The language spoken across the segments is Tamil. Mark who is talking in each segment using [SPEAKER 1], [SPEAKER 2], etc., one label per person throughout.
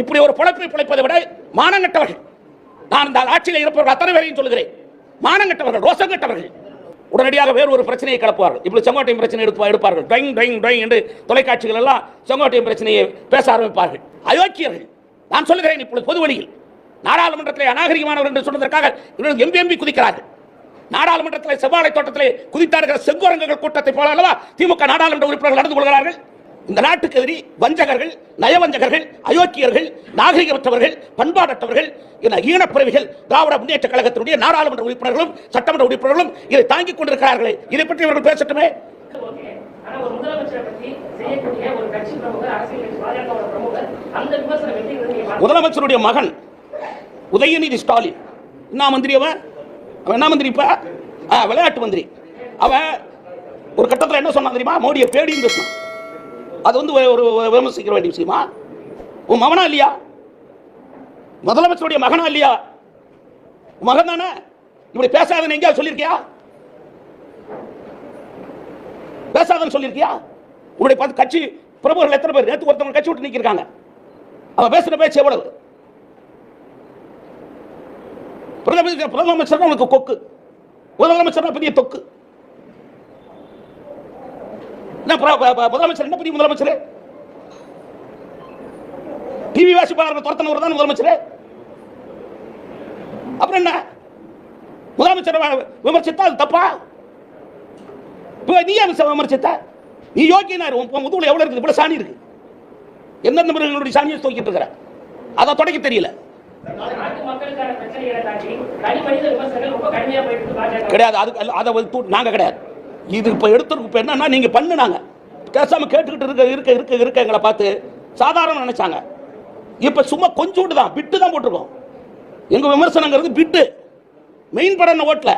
[SPEAKER 1] இப்படி ஒரு பிழைப்பை பிழைப்பதை விட மானங்கட்டவர்கள். நான் இந்த ஆட்சியில் இருப்பவர்கள் அத்தனை பேரையும் சொல்லுகிறேன். மானங்கட்டவர்கள் ரோசங்கட்டவர்கள். உடனடியாக வேறு ஒரு பிரச்சனையை கிளப்புவார்கள். இப்படி செங்கோட்டையின் பிரச்சனை எடுப்பா எடுப்பார்கள். டொயிங் டொயிங் டொயிங் என்று தொலைக்காட்சிகள் எல்லாம் செங்கோட்டையின் பிரச்சனையை பேச ஆரம்பிப்பார்கள். அயோக்கியர்கள். நான் சொல்லுகிறேன் இப்பொழுது பொது வழியில். நாடாளுமன்றத்தில் அநாகரிகமானவர் என்று சொன்னதற்காக இவர்கள் எம்பி எம்பி குதிக்கிறார்கள். நாடாளுமன்றத்தில் செவ்வாழை தோட்டத்திலே குதித்தார்கள் செங்கோரங்குகள் கூட்டத்தை போல அல்லவா திமுக நாடாளுமன்ற உறுப்பினர்கள் நடந்து கொள்கிறார்கள்? இந்த நாட்டுக்கு எதிரி வஞ்சகர்கள் நயவஞ்சகர்கள் அயோக்கியர்கள் நாகரிகமற்றவர்கள் பண்பாடற்றவர்கள் என ஈனப்பிறவிகள் திராவிட முன்னேற்ற கழகத்தினுடைய நாடாளுமன்ற உறுப்பினர்களும் சட்டமன்ற உறுப்பினர்களும் இதை தாங்கிக் கொண்டிருக்கிறார்களே. இதை பற்றி இவர்கள் பேசட்டுமே? முதலமைச்சருடைய மகன் உதயநிதி ஸ்டாலின். என்ன மந்திரி அவன் அவன் என்ன மந்திரி இப்ப? விளையாட்டு மந்திரி. அவன் ஒரு கட்டத்தில் என்ன சொன்னான் தெரியுமா? மோடியை பேடின்னு பேசினான். அது வந்து ஒரு ஒரு விமர்சிக்க வேண்டிய விஷயமா? உன் மகனா இல்லையா? முதலமைச்சருடைய மகனா இல்லையா? மகன் தானே? இப்படி பேசாதன்னு எங்கேயாவது சொல்லியிருக்கியா? பேசாதன்னு சொல்லியிருக்கியா? உன்னுடைய பத்து கட்சி பிரபுகள் எத்தனை பேர்? நேற்று ஒருத்தவங்க கட்சி விட்டு நிற்கிறாங்க அவன் பேசுன பேச்சு எவ்வளவு? பிரதமர் பிரதமர் உனக்கு கொக்கு. முதலமைச்சர் பெரிய தொக்கு. முதலமைச்சர் என்ன பெரிய முதலமைச்சர்? டிவி வாசிப்பாளர்கள் துரத்தனவர் தான் முதலமைச்சர்? அப்புறம் என்ன? முதலமைச்சர் விமர்சித்தா அது தப்பா? நீ விமர்சித்த? நீ யோக்கியனார் உன் முதுகுல எவ்வளவு இருக்குது? இவ்வளவு சாணி இருக்கு. எந்தெந்த மிருகங்களுடைய சாணியை தூக்கிட்டு இருக்கிற? அதை தொடக்க தெரியல.
[SPEAKER 2] இருக்கு
[SPEAKER 1] கிடையாது அது அதை நாங்க கிடையாது. இது இப்போ எடுத்துருக்கு இப்போ என்னன்னா நீங்கள் பண்ணுனாங்க. பேசாமல் கேட்டுக்கிட்டு இருக்க இருக்க இருக்க இருக்க எங்களை பார்த்து சாதாரண நினைச்சாங்க. இப்போ சும்மா கொஞ்சோண்டு தான் பிட்டு தான் போட்டிருக்கோம். எங்கள் விமர்சனங்கிறது பிட்டு மெயின் படம் என்ன ஓட்டல?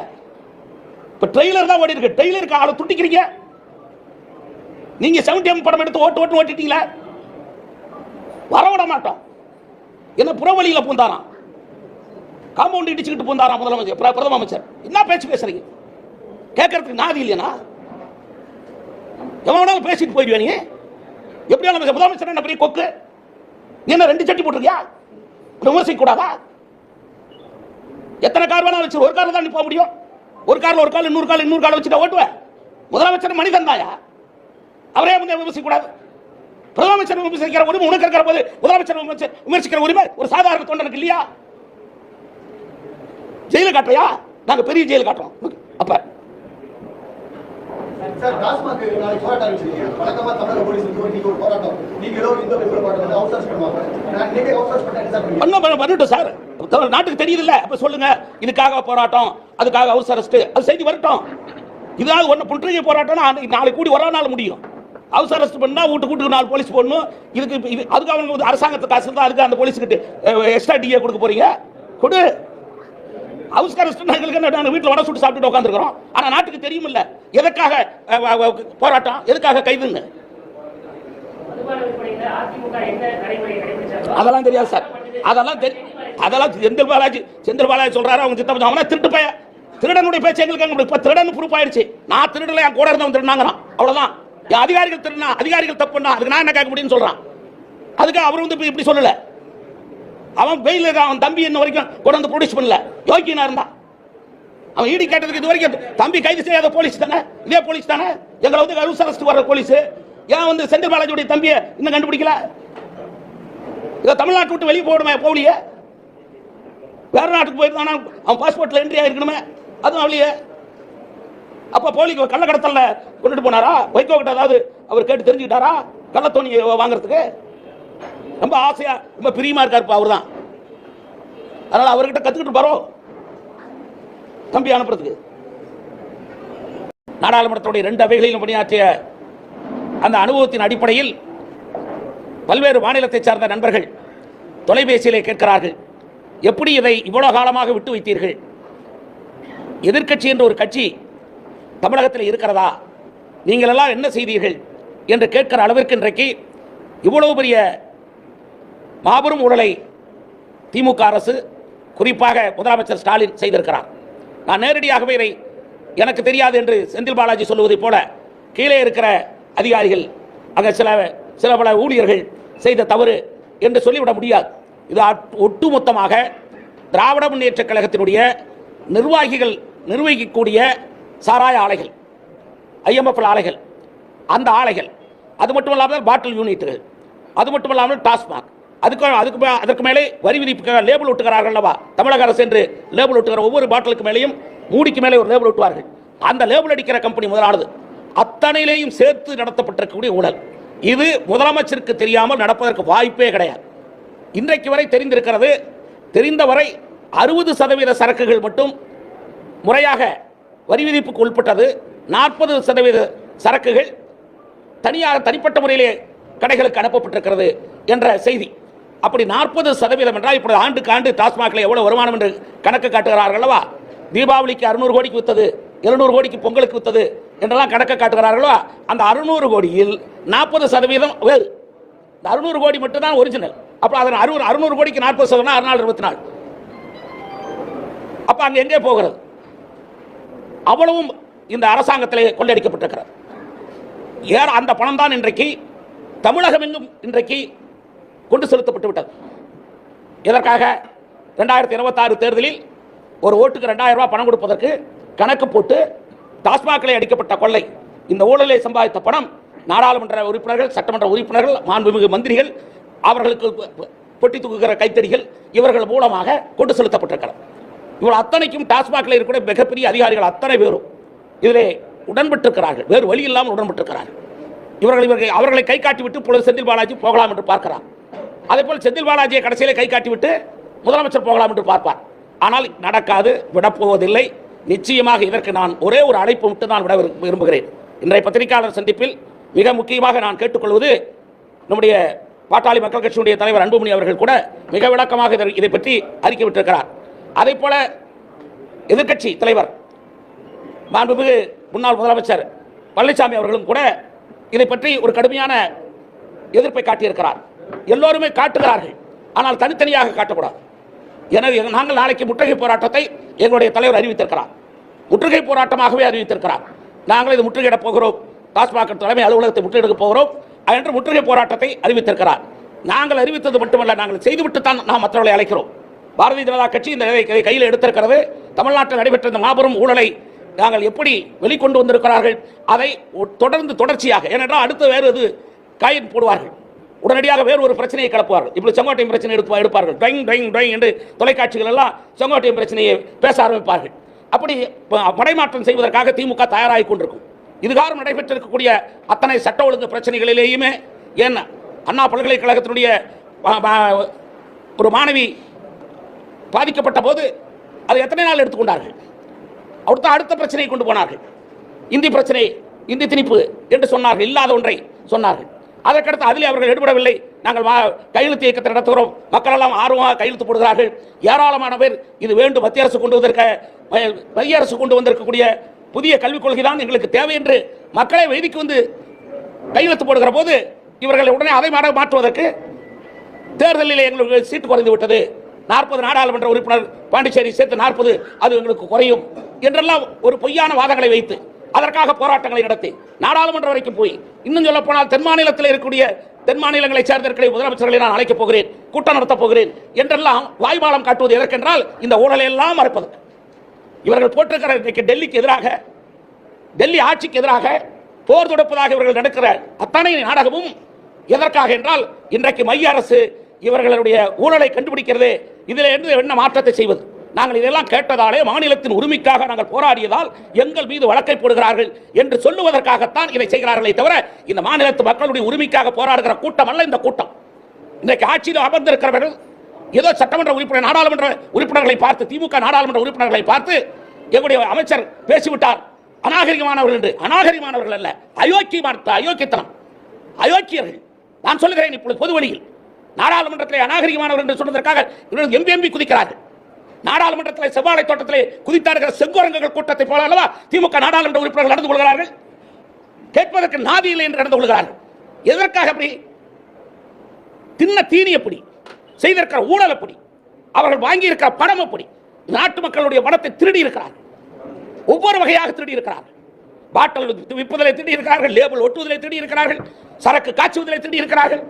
[SPEAKER 1] இப்போ ட்ரெய்லர் தான் ஓடி இருக்கு. ட்ரெய்லருக்கு ஆளை துட்டிக்கிறீங்க நீங்கள் செவன்டி எம் படம் எடுத்து ஓட்டு ஓட்டு ஓட்டிட்டீங்களா? வர விட மாட்டோம். என்ன புறவழியில் பூந்தாராம். காம்பவுண்ட் இடிச்சுக்கிட்டு பூந்தாராம் முதலமைச்சர் பிரதம அமைச்சர். என்ன பேச்சு பேசுறீங்க? கேட்கறதுக்கு நாதி இல்லையா எவன் வேணாலும் பேசிட்டு போயிடுவா நீ? எப்படி நமக்கு முதலமைச்சர் என்ன பெரிய கொக்கு? நீ என்ன ரெண்டு சட்டி போட்டிருக்கியா? விமர்சிக்க கூடாதா எத்தனை கார் வேணாலும் வச்சு ஒரு கார்ல தான் நீ போக முடியும். ஒரு கார்ல ஒரு கால் இன்னொரு கால் இன்னொரு கால் வச்சுட்டு ஓட்டுவேன் முதலமைச்சர் மனிதன் தாயா அவரே வந்து விமர்சிக்க கூடாது பிரதமர் விமர்சிக்கிற உரிமை உனக்கு இருக்கிற போது முதலமைச்சர் விமர்சிக்கிற உரிமை ஒரு சாதாரண தொண்டனுக்கு இல்லையா? ஜெயில காட்டுறியா? நாங்க பெரிய ஜெயில காட்டுறோம். அப்ப
[SPEAKER 3] சார் டாஸ்மாக் நாளைக்கு போராட்டம் அறிவிச்சிருக்கீங்க வழக்கமா தமிழக போலீஸ் வந்து நீங்க ஒரு போராட்டம். நீங்க ஏதோ இந்த பேப்பர் போராட்டம் வந்து அவுட் சோர்ஸ் பண்ணுவாங்க. நான் நீங்க அவுட் சோர்ஸ் பண்ண என்ன
[SPEAKER 1] பண்ண பண்ணட்டும் சார். நாட்டுக்கு தெரியுது இல்ல அப்ப சொல்லுங்க. இதுக்காக போராட்டம் அதுக்காக ஹவுஸ் அரெஸ்ட் அது செய்தி வரட்டும். இதாவது ஒன்று புற்றுநோய் போராட்டம்னா நாளைக்கு கூடி ஒரு நாள் முடியும். ஹவுஸ் அரெஸ்ட் பண்ணா வீட்டு கூட்டுக்கு நாலு போலீஸ் போடணும். இதுக்கு இது அதுக்கு அவங்க வந்து அரசாங்கத்து காசு தான் அதுக்கு அந்த போலீஸுக்கிட்டு எக்ஸ்ட்ரா டிஏ கொடுக்க போறீங்க. கொடு. ஹவுஸ் அரெஸ்ட் என்ன நாங்கள் வீட்டில் வடை சுட்டு சாப்பிட்டுட்டு உட்காந்துருக்கிறோம் ஆனால் நாட்டுக்கு தெரியும் எதற்காக போராட்டம்? எதுக்காக
[SPEAKER 2] கைதுங்க
[SPEAKER 1] அதெல்லாம் தெரியாது சார். அதெல்லாம் தெரி அதெல்லாம் செந்தில் பாலாஜி செந்தில் பாலாஜி சொல்றாரு அவங்க சித்தப்பா அவனா திருட்டு பைய திருடனுடைய பேச்சு எங்களுக்கு அங்க இப்போ திருடன் ப்ரூஃப் ஆயிடுச்சு. நான் திருடல என் கூட இருந்தவன் திருடினாங்கிறான். அவ்வளோதான் என் அதிகாரிகள் திருடினா அதிகாரிகள் தப்புனா அதுக்கு நான் என்ன கேட்க முடியும்னு சொல்றான். அதுக்கு அவர் வந்து இப்படி சொல்லல. அவன் வெயில் அவன் தம்பி இன்ன வரைக்கும் கொண்டு வந்து ப்ரொடியூஸ் பண்ணல. யோக்கியனா இருந்தான் அவன் ஈடி கேட்டதுக்கு இது வரைக்கும் தம்பி கைது செய்யாத போலீஸ் தானே? இதே போலீஸ் தானே? எங்களை வந்து அரசு அரசு வர்ற போலீஸ் ஏன் வந்து செந்தில் பாலாஜியுடைய தம்பியை இன்னும் கண்டுபிடிக்கல? இதை தமிழ்நாட்டு விட்டு வெளியே போடுமே போகலையே? வேற நாட்டுக்கு போயிருந்தானா? அவன் பாஸ்போர்ட்ல என்ட்ரி ஆயிருக்கணுமே. அதுவும் அவளியே. அப்ப போலி கள்ளக்கடத்தல்ல கொண்டுட்டு போனாரா? வைகோ கிட்ட ஏதாவது அவர் கேட்டு தெரிஞ்சுக்கிட்டாரா? கள்ளத்தோணி வாங்குறதுக்கு? ரொம்ப ஆசையா ரொம்ப பிரியமா இருக்காருப்பா அவர் தான் அதனால அவர்கிட்ட கத்துக்கிட்டு வரோம். தம்பி அனுப்புறதுக்கு. நாடாளுமன்றத்துடைய ரெண்டு அவைகளிலும் பணியாற்றிய அந்த அனுபவத்தின் அடிப்படையில் பல்வேறு மாநிலத்தைச் சார்ந்த நண்பர்கள் தொலைபேசியிலே கேட்கிறார்கள். எப்படி இதை இவ்வளவு காலமாக விட்டு வைத்தீர்கள்? எதிர்க்கட்சி என்ற ஒரு கட்சி தமிழகத்தில் இருக்கிறதா? நீங்கள் எல்லாம் என்ன செய்தீர்கள்? என்று கேட்கிற அளவிற்கு இன்றைக்கு இவ்வளவு பெரிய மாபெரும் ஊழலை திமுக அரசு குறிப்பாக முதலமைச்சர் ஸ்டாலின் செய்திருக்கிறார். நான் நேரடியாகவே இதை எனக்கு தெரியாது என்று செந்தில் பாலாஜி சொல்லுவதைப் போல கீழே இருக்கிற அதிகாரிகள் அங்கே சில சில பல ஊழியர்கள் செய்த தவறு என்று சொல்லிவிட முடியாது. இது அட்- ஒட்டுமொத்தமாக திராவிட முன்னேற்ற கழகத்தினுடைய நிர்வாகிகள் நிர்வகிக்கக்கூடிய சாராய ஆலைகள் ஐஎம்எஃப் ஆலைகள் அந்த ஆலைகள் அது மட்டும் இல்லாமல் பாட்டில் யூனிட்டுகள் அது மட்டும் இல்லாமல் டாஸ்மாக் அதுக்கு அதுக்கு அதற்கு மேலே வரி விதிப்புக்காக லேபிள் ஒட்டுகிறார்கள் அல்லவா? தமிழக அரசு என்று லேபிள் ஒட்டுகிற ஒவ்வொரு பாட்டிலுக்கு மேலேயும் மூடிக்கு மேலே ஒரு லேபிள் ஒட்டுவார்கள். அந்த லேபிள் அடிக்கிற கம்பெனி முதலானது. அத்தனையிலேயும் சேர்த்து நடத்தப்பட்டிருக்கக்கூடிய ஊழல். இது முதலமைச்சருக்கு தெரியாமல் நடப்பதற்கு வாய்ப்பே கிடையாது. இன்றைக்கு வரை தெரிந்திருக்கிறது தெரிந்தவரை அறுபது சதவீத சரக்குகள் மட்டும் முறையாக வரி விதிப்புக்கு உட்பட்டது. நாற்பது சதவீத சரக்குகள் தனியாக தனிப்பட்ட முறையிலே கடைகளுக்கு அனுப்பப்பட்டிருக்கிறது என்ற செய்தி. அப்படி நாற்பது சதவீதம் என்றால் இப்படி ஆண்டுக்கு ஆண்டு டாஸ்மாகில் எவ்வளவு வருமானம் என்று கணக்கு காட்டுகிறார்கள் அல்லவா? தீபாவளிக்கு அறுநூறு கோடிக்கு வித்தது எழுநூறு கோடிக்கு பொங்கலுக்கு வித்தது என்றெல்லாம் கணக்கு காட்டுகிறார்களோ அந்த அறுநூறு கோடியில் நாற்பது சதவீதம் வேறு. இந்த அறுநூறு கோடி மட்டும்தான் ஒரிஜினல் அப்போ அதன் அறுநூறு அறுநூறு கோடிக்கு நாற்பது சதவீதம் அறுநாள் இருபத்தி நாலு அப்போ அங்கே எங்கே போகிறது? அவ்வளவும் இந்த அரசாங்கத்தில் கொள்ளடிக்கப்பட்டிருக்கிறது. ஏற அந்த பணம் தான் இன்றைக்கு தமிழகம் எங்கும் இன்றைக்கு கொண்டு செலுத்தப்பட்டு விட்டது. இதற்காக ரெண்டாயிரத்தி இருபத்தாறு தேர்தலில் ஒரு ஓட்டுக்கு ரெண்டாயிரம் ரூபாய் பணம் கொடுப்பதற்கு கணக்கு போட்டு டாஸ்மாகில் அடிக்கப்பட்ட கொள்ளை இந்த ஊழலை சம்பாதித்த பணம் நாடாளுமன்ற உறுப்பினர்கள் சட்டமன்ற உறுப்பினர்கள் மாண்புமிகு மந்திரிகள் அவர்களுக்கு பொட்டி தூக்குகிற கைத்தறிகள் இவர்கள் மூலமாக கொண்டு செலுத்தப்பட்டிருக்கிறது. இவர்கள் அத்தனைக்கும் டாஸ்மாகில் இருக்கக்கூடிய மிகப்பெரிய அதிகாரிகள் அத்தனை பேரும் இதிலே உடன்பட்டிருக்கிறார்கள். வேறு வழி இல்லாமல் உடன்பட்டிருக்கிறார்கள். இவர்கள் இவர்கள் அவர்களை கை காட்டிவிட்டு விட்டு செந்தில் பாலாஜி போகலாம் என்று பார்க்கிறார். அதே போல் செந்தில் பாலாஜியை கடைசியிலே கை காட்டிவிட்டு முதலமைச்சர் போகலாம் என்று பார்ப்பார். ஆனால் நடக்காது விடப்போவதில்லை. நிச்சயமாக இதற்கு நான் ஒரே ஒரு அழைப்பு மட்டும் நான் விட விரும்புகிறேன். இன்றைய பத்திரிகையாளர் சந்திப்பில் மிக முக்கியமாக நான் கேட்டுக்கொள்வது நம்முடைய பாட்டாளி மக்கள் கட்சியினுடைய தலைவர் அன்புமணி அவர்கள் கூட மிக விளக்கமாக இதை- பற்றி அறிக்கை விட்டிருக்கிறார். அதே போல எதிர்க்கட்சி தலைவர் மாண்புமிகு முன்னாள் முதலமைச்சர் பழனிசாமி அவர்களும் கூட இதை பற்றி ஒரு கடுமையான எதிர்ப்பை காட்டியிருக்கிறார். எல்லோருமே காட்டுகிறார்கள். ஆனால் தனித்தனியாக காட்டக்கூடாது. எனவே நாங்கள் நாளைக்கு முற்றுகை போராட்டத்தை எங்களுடைய தலைவர் அறிவித்திருக்கிறார். முற்றுகை போராட்டமாகவே அறிவித்திருக்கிறார். நாங்கள் இது முற்றுகையிடப் போகிறோம். டாஸ்மாக் தலைமை அலுவலகத்தை முற்றுகையிடப் போகிறோம் என்று முற்றுகை போராட்டத்தை அறிவித்திருக்கிறார். நாங்கள் அறிவித்தது மட்டுமல்ல நாங்கள் செய்துவிட்டு தான் நாம் மற்றவர்களை அழைக்கிறோம். பாரதிய ஜனதா கட்சி இந்த இதை கையில் எடுத்திருக்கிறது. தமிழ்நாட்டில் நடைபெற்ற இந்த மாபெரும் ஊழலை நாங்கள் எப்படி வெளிக்கொண்டு வந்திருக்கிறார்கள் அதை தொடர்ந்து தொடர்ச்சியாக ஏனென்றால் அடுத்து வேறு இது காயின் போடுவார்கள். உடனடியாக வேறு ஒரு பிரச்சனையை கிளப்புவார்கள். இப்படி செங்கோட்டையின் பிரச்சனை எடுத்து எடுப்பார்கள். ட்ரைங் ட்ரைங் ட்ரைங் என்று தொலைக்காட்சிகள் எல்லாம் செங்கோட்டையின் பிரச்சனையை பேச ஆரம்பிப்பார்கள். அப்படி ப- படைமாற்றம் செய்வதற்காக திமுக தயாராகி கொண்டிருக்கும். இதுகாரம் நடைபெற்றிருக்கக்கூடிய அத்தனை சட்ட ஒழுங்கு பிரச்சனைகளிலேயுமே ஏன் அண்ணா பல்கலைக்கழகத்தினுடைய ஒரு மாணவி பாதிக்கப்பட்ட போது அதை எத்தனை நாள் எடுத்துக்கொண்டார்கள்? அடுத்த அடுத்த பிரச்சனையை கொண்டு போனார்கள். இந்தி பிரச்சனை இந்தி திணிப்பு என்று சொன்னார்கள் இல்லாத ஒன்றை சொன்னார்கள். அதற்கடுத்து அதிலே அவர்கள் ஈடுபடவில்லை நாங்கள் கையெழுத்து இயக்கத்தை நடத்துகிறோம். மக்கள் எல்லாம் ஆர்வமாக கையெழுத்து போடுகிறார்கள். ஏராளமான பேர் இது வேண்டும் மத்திய அரசு கொண்டு வந்திருக்க மத்திய அரசு கொண்டு வந்திருக்கக்கூடிய புதிய கல்விக் கொள்கை தான் எங்களுக்கு தேவை என்று மக்களை வைதிக்கு வந்து கையெழுத்து போடுகிற போது இவர்களை உடனே அதை மாற்றுவதற்கு தேர்தலில் எங்களுக்கு சீட்டு குறைந்து விட்டது. நாற்பது நாடாளுமன்ற உறுப்பினர் பாண்டிச்சேரி சேர்த்து நாற்பது அது எங்களுக்கு குறையும் என்றெல்லாம் ஒரு பொய்யான வாதங்களை வைத்து அதற்காக போராட்டங்களை நடத்தி நாடாளுமன்றம் வரைக்கும் போய் இன்னும் சொல்ல போனால் தென் மாநிலத்தில் இருக்கக்கூடிய தென் மாநிலங்களை சேர்ந்த முதலமைச்சர்களை நான் அழைக்கப் போகிறேன் கூட்டம் நடத்தப் போகிறேன் என்றெல்லாம் வாய்பாலம் காட்டுவது எதற்கென்றால் இந்த ஊழலை எல்லாம் மறைப்பதற்கு இவர்கள் போட்டிருக்கிற இன்றைக்கு டெல்லிக்கு எதிராக டெல்லி ஆட்சிக்கு எதிராக போர் தொடுப்பதாக இவர்கள் நடக்கிற அத்தனை நாடகமும் எதற்காக என்றால் இன்றைக்கு மைய அரசு இவர்களுடைய ஊழலை கண்டுபிடிக்கிறது இதில் இருந்து என்ன மாற்றத்தை செய்வது? நாங்கள் இதெல்லாம் கேட்டதாலே மாநிலத்தின் உரிமைக்காக நாங்கள் போராடியதால் எங்கள் மீது வழக்கை போடுகிறார்கள் என்று சொல்லுவதற்காகத்தான் இதை செய்கிறார்களே தவிர இந்த மாநிலத்து மக்களுடைய உரிமைக்காக போராடுகிற கூட்டம் அல்ல இந்த கூட்டம். இன்றைக்கு ஆட்சியில் அமர்ந்திருக்கிறவர்கள் ஏதோ சட்டமன்ற உறுப்பினர் நாடாளுமன்ற உறுப்பினர்களை பார்த்து திமுக நாடாளுமன்ற உறுப்பினர்களை பார்த்து எங்களுடைய அமைச்சர் பேசிவிட்டார். அநாகரிகமானவர்கள் என்று. அநாகரிகமானவர்கள் அல்ல. அயோக்கியமான அயோக்கியத்தனம். அயோக்கியர்கள். நான் சொல்லுகிறேன் இப்பொழுது பொது வழியில் நாடாளுமன்றத்திலே அநாகரிகமானவர் என்று சொன்னதற்காக இவர்கள் எம்பி எம்பி குதிக்கிறார்கள். நாடாளுமன்றத்தில் செவ்வாழை தோட்டத்திலே குதித்தாடுகிற செங்கோரங்கங்கள் கூட்டத்தை போல அல்லவா? திமுக நாடாளுமன்ற உறுப்பினர்கள் நடந்து கொள்கிறார்கள். கேட்பதற்கு நாதி இல்லை என்று நடந்து கொள்கிறார்கள். எதற்காக அப்படி? தின்ன தீனி எப்படி? செய்திருக்கிற ஊழல் எப்படி? அவர்கள் வாங்கியிருக்கிற பணம் எப்படி? நாட்டு மக்களுடைய பணத்தை திருடி இருக்கிறார்கள் ஒவ்வொரு வகையாக திருடி இருக்கிறார்கள் பாட்டல் விற்பதிலே திருடி இருக்கிறார்கள் லேபிள் ஒட்டுவதிலே திருடி இருக்கிறார்கள் சரக்கு காய்ச்சுவதிலே திருடி இருக்கிறார்கள்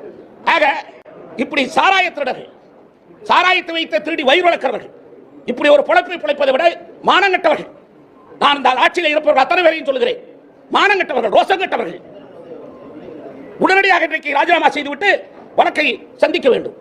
[SPEAKER 1] ஆக இப்படி சாராய திருடர்கள் சாராயத்தை வைத்து திருடி வயிறு வளர்க்கிறவர்கள் இப்படி ஒரு பொழப்பை பிழைப்பதை விட மானங்கட்டவர்கள் நான் இந்த ஆட்சியில் இருப்பவர்கள் அத்தனை பேரையும் சொல்லுகிறேன். மானங்கட்டவர்கள் ரோசங்கட்டவர்கள் உடனடியாக இன்றைக்கு ராஜினாமா செய்துவிட்டு வழக்கை சந்திக்க வேண்டும்.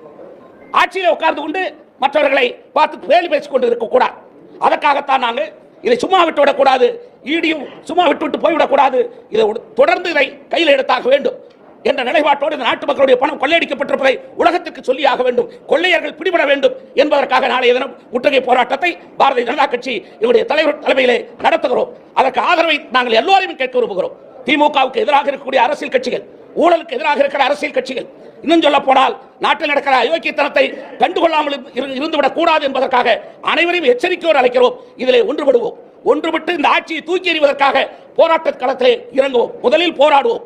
[SPEAKER 1] ஆட்சியில் உட்கார்ந்து கொண்டு மற்றவர்களை பார்த்து வேலி பேசிக் கொண்டு இருக்கக்கூடாது அதற்காகத்தான் நாங்கள் இதை சும்மா விட்டு விடக்கூடாது ஈடியும் சும்மா விட்டு விட்டு போய்விடக்கூடாது இதை உட- தொடர்ந்து இதை கையில் எடுத்தாக வேண்டும். என்ற நிலைப்பாட்டோடு இந்த நாட்டு மக்களுடைய பணம் கொள்ளையடிக்கப்பட்டிருப்பதை உலகத்திற்கு சொல்லியாக வேண்டும் கொள்ளையர்கள் பிடிபட வேண்டும் என்பதற்காக நாளைய தினம் முற்றுகை போராட்டத்தை பாரதிய ஜனதா கட்சி என்னுடைய தலைவர் தலைமையிலே நடத்துகிறோம். அதற்கு ஆதரவை நாங்கள் எல்லோரையும் கேட்க விரும்புகிறோம். திமுகவுக்கு எதிராக இருக்கக்கூடிய அரசியல் கட்சிகள் ஊழலுக்கு எதிராக இருக்கிற அரசியல் கட்சிகள் இன்னும் சொல்ல போனால் நாட்டில் நடக்கிற அயோக்கியத்தனத்தை கண்டுகொள்ளாமல் இரு- இருந்துவிடக் கூடாது என்பதற்காக அனைவரையும் எச்சரிக்கையோடு அழைக்கிறோம். இதிலே ஒன்றுபடுவோம். ஒன்றுபட்டு இந்த ஆட்சியை தூக்கி எறிவதற்காக போராட்ட களத்திலே இறங்குவோம். முதலில் போராடுவோம்.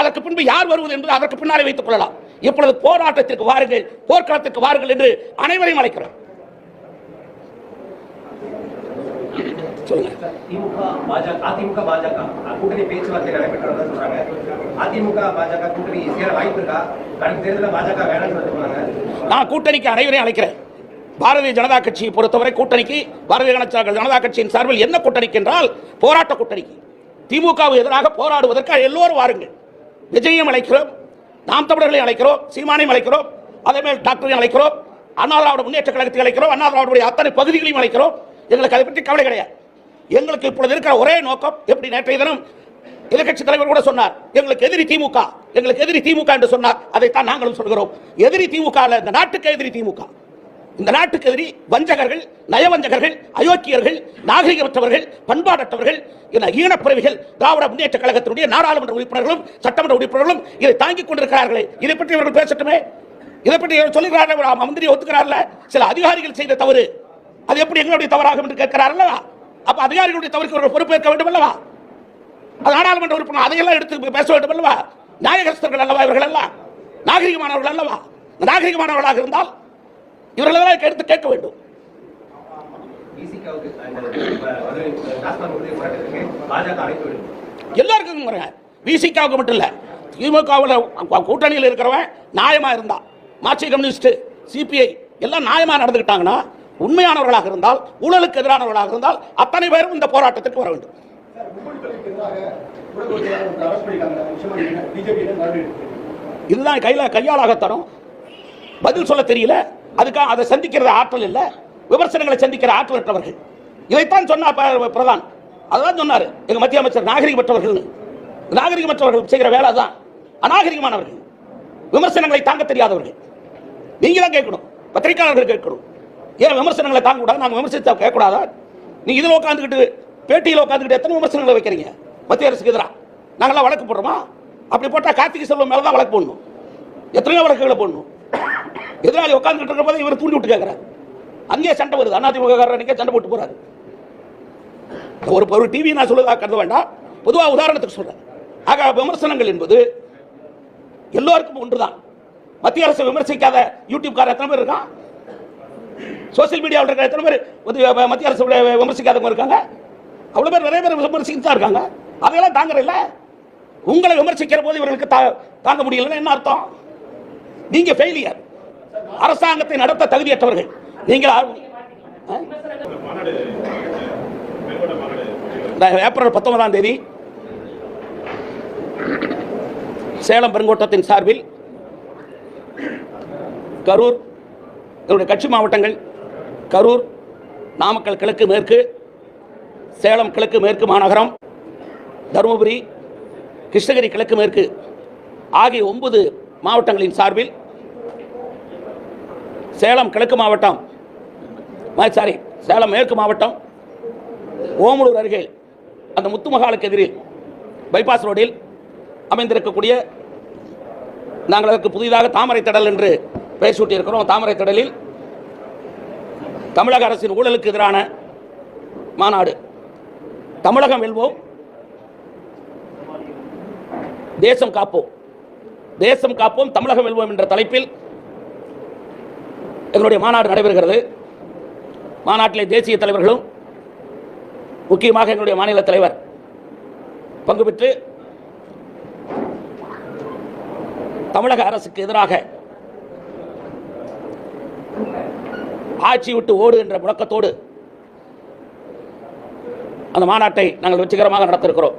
[SPEAKER 1] அதற்கு பின்பு யார் வருவது என்பது அதற்கு பின்னாலே வைத்துக் கொள்ளலாம். இப்பொழுது போராட்டத்திற்கு வாருங்கள் போர்க்களத்திற்கு வாருங்கள் என்று அனைவரையும் அழைக்கிறோம். நான் கூட்டணிக்கு அனைவரையும் அழைக்கிறேன். பாரதிய ஜனதா கட்சியை பொறுத்தவரை கூட்டணிக்கு பாரதிய ஜனதா கட்சியின் சார்பில் என்ன கூட்டணிக்கு என்றால் போராட்ட கூட்டணிக்கு. திமுகவுக்கு எதிராக போராடுவதற்கு எல்லோரும் வாருங்கள். விஜயம் அழைக்கிறோம் நாம் தமிழர்களை அழைக்கிறோம் சீமானையும் அழைக்கிறோம் அதேமாதிரி டாக்டரையும் அழைக்கிறோம் அண்ணா திராவிட முன்னேற்ற கழகத்தை அழைக்கிறோம் அண்ணாதாவிடைய அத்தனை பகுதிகளையும் அழைக்கிறோம். எங்களுக்கு அதை பற்றி கவலை கிடையாது. எங்களுக்கு இப்பொழுது இருக்கிற ஒரே நோக்கம் எப்படி நேற்றைய தினம் எதிர்கட்சி தலைவர் கூட சொன்னார் எங்களுக்கு எதிரி திமுக எங்களுக்கு எதிரி திமுக என்று சொன்னார் அதைத்தான் நாங்களும் சொல்கிறோம். எதிரி திமுக இந்த நாட்டுக்கு எதிரி திமுக. இந்த நாட்டுக்கு எதிரி வஞ்சகர்கள் நயவஞ்சகர்கள் அயோக்கியர்கள் நாகரிகமற்றவர்கள் பண்பாடற்றவர்கள் என ஈனப்பிறவிகள் திராவிட முன்னேற்ற கழகத்தினுடைய நாடாளுமன்ற உறுப்பினர்களும் சட்டமன்ற உறுப்பினர்களும் இதை தாங்கிக் கொண்டிருக்கிறார்களே. இதை பற்றி இவர்கள் பேசட்டுமே? இதை பற்றி இவர் சொல்லுகிறார்கள் மந்திரி ஒத்துக்கிறார்ல. சில அதிகாரிகள் செய்த தவறு. அது எப்படி எங்களுடைய தவறாகும் என்று கேட்கிறார் அல்லவா அப்ப அதிகாரிகளுடைய தவறுக்கு இவர்கள் பொறுப்பேற்க வேண்டும் அல்லவா அது நாடாளுமன்ற உறுப்பினர் அதையெல்லாம் எடுத்து பேச வேண்டும் அல்லவா நாயகஸ்தர்கள் அல்லவா இவர்கள் எல்லாம்? நாகரிகமானவர்கள் அல்லவா? நாகரிகமானவர்களாக இருந்தால் இவர்களெல்லாம் எடுத்து கேட்க வேண்டும். எல்லாருக்கும் விசிகாவுக்கு மட்டும் இல்ல திமுகவில் கூட்டணியில் இருக்கிறவன் நியாயமா இருந்தா மார்க்சிய கம்யூனிஸ்ட் சிபிஐ எல்லாம் நியாயமா நடந்துக்கிட்டாங்கன்னா உண்மையானவர்களாக இருந்தால் ஊழலுக்கு எதிரானவர்களாக இருந்தால் அத்தனை பேரும் இந்த போராட்டத்திற்கு வர வேண்டும்.
[SPEAKER 3] சார் கையில் எதிராக தரும்
[SPEAKER 1] இதுதான் கையில கையாளாகத்தனம். பதில் சொல்ல தெரியல. அதுக்காக அதை சந்திக்கிறது ஆற்றல் இல்லை. விமர்சனங்களை சந்திக்கிற ஆற்றல் அற்றவர்கள் இதைத்தான் சொன்னார் பிரதான். அதான் சொன்னார். எங்க மத்திய அமைச்சர் நாகரிகமற்றவர்கள் நாகரிகமற்றவர்கள் செய்கிற வேலை தான் அநாகரிகமானவர்கள். விமர்சனங்களை தாங்க தெரியாதவர்கள். நீங்க தான் கேட்கணும். பத்திரிகையாளர்கள் கேட்கணும். ஏன் விமர்சனங்களை தாங்க கூடாது நாங்கள் விமர்சித்த கேட்கக்கூடாதா? நீங்க இதில் உட்காந்துக்கிட்டு பேட்டியில் உட்காந்துக்கிட்டு எத்தனை விமர்சனங்களை வைக்கிறீங்க? மத்திய அரசுக்கு எதிராக நாங்களாம் வழக்கு போடுறோமா? அப்படி போட்டால் கார்த்திகை செல்வம் மேலே தான் வழக்கு போடணும். எத்தனையோ வழக்குகளை போடணும். எதிராளி உட்காந்துக்கிட்டு இருக்கிற போது இவர் தூண்டி விட்டு கேட்கிறார் அங்கேயே சண்டை வருது. அதிமுக சண்டை போட்டு போறாரு. ஒரு ஒரு டிவி நான் சொல்லுவதாக கருத வேண்டாம். பொதுவாக உதாரணத்துக்கு சொல்றேன். ஆக விமர்சனங்கள் என்பது எல்லோருக்கும் ஒன்றுதான். மத்திய அரசு விமர்சிக்காத யூடியூப் காரர் எத்தனை பேர் இருக்கான்? சோசியல் மீடியாவில் இருக்கிற எத்தனை பேர் மத்திய அரசு விமர்சிக்காதவங்க இருக்காங்க? அவ்வளோ பேர் நிறைய பேர் விமர்சிக்கிட்டு தான் இருக்காங்க. அதையெல்லாம் தாங்குற உங்களை விமர்சிக்கிற போது இவர்களுக்கு தா- தாங்க முடியலன்னா என்ன அர்த்தம்? நீங்கள் ஃபெயிலியர் அரசாங்கத்தை நடத்த தகுதியற்றவர்கள். நீங்கள் ஏப்ரல் பத்தொன்பதாம் தேதி சேலம் பெருங்கோட்டத்தின் சார்பில் கரூர் என்னுடைய கட்சி மாவட்டங்கள் கரூர் நாமக்கல் கிழக்கு மேற்கு சேலம் கிழக்கு மேற்கு மாநகரம் தருமபுரி கிருஷ்ணகிரி கிழக்கு மேற்கு ஆகிய ஒன்பது மாவட்டங்களின் சார்பில் சேலம் கிழக்கு மாவட்டம். சாரி சேலம் மேற்கு மாவட்டம். ஓமலூர் அருகே அந்த முத்துமகாலுக்கு எதிரில் பைபாஸ் ரோடில் அமைந்திருக்கக்கூடிய நாங்கள் அதற்கு புதிதாக தாமரை திடல் என்று பெயர் சூட்டியிருக்கிறோம். தாமரை திடலில் தமிழக அரசின் ஊழலுக்கு எதிரான மாநாடு. தமிழகம் வெல்வோம். தேசம் காப்போம். தேசம் காப்போம் தமிழகம் வெல்வோம் என்ற தலைப்பில் எங்களுடைய மாநாடு நடைபெறுகிறது. மாநாட்டிலே தேசிய தலைவர்களும் முக்கியமாக எங்களுடைய மாநில தலைவர் பங்கு பெற்று தமிழக அரசுக்கு எதிராக ஆட்சி விட்டு ஓடு என்ற முழக்கத்தோடு அந்த மாநாட்டை நாங்கள் வெற்றிகரமாக நடத்திருக்கிறோம்.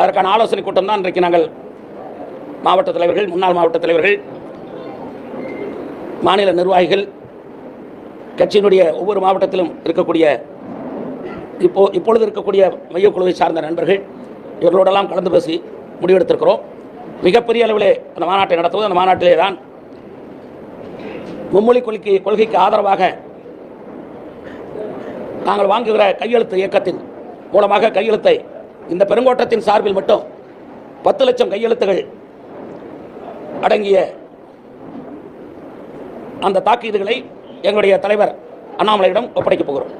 [SPEAKER 1] அதற்கான ஆலோசனை கூட்டம் தான் இன்றைக்கு நாங்கள் மாவட்ட தலைவர்கள் முன்னாள் மாவட்ட தலைவர்கள் மாநில நிர்வாகிகள் கட்சியினுடைய ஒவ்வொரு மாவட்டத்திலும் இருக்கக்கூடிய இப்போ இப்பொழுது இருக்கக்கூடிய மையக்குழுவை சார்ந்த நண்பர்கள் இவர்களோடெல்லாம் கலந்து பேசி முடிவெடுத்திருக்கிறோம். மிகப்பெரிய அளவிலே அந்த மாநாட்டை நடத்துவது அந்த மாநாட்டிலே தான் மும்மொழி கொள்கை கொள்கைக்கு ஆதரவாக நாங்கள் வாங்குகிற கையெழுத்து இயக்கத்தின் மூலமாக கையெழுத்தை இந்த பெருங்கோட்டத்தின் சார்பில் மட்டும் பத்து லட்சம் கையெழுத்துகள் அடங்கிய அந்த தாக்கீதுகளை எங்களுடைய தலைவர் அண்ணாமலையிடம் ஒப்படைக்கப் போகிறோம்.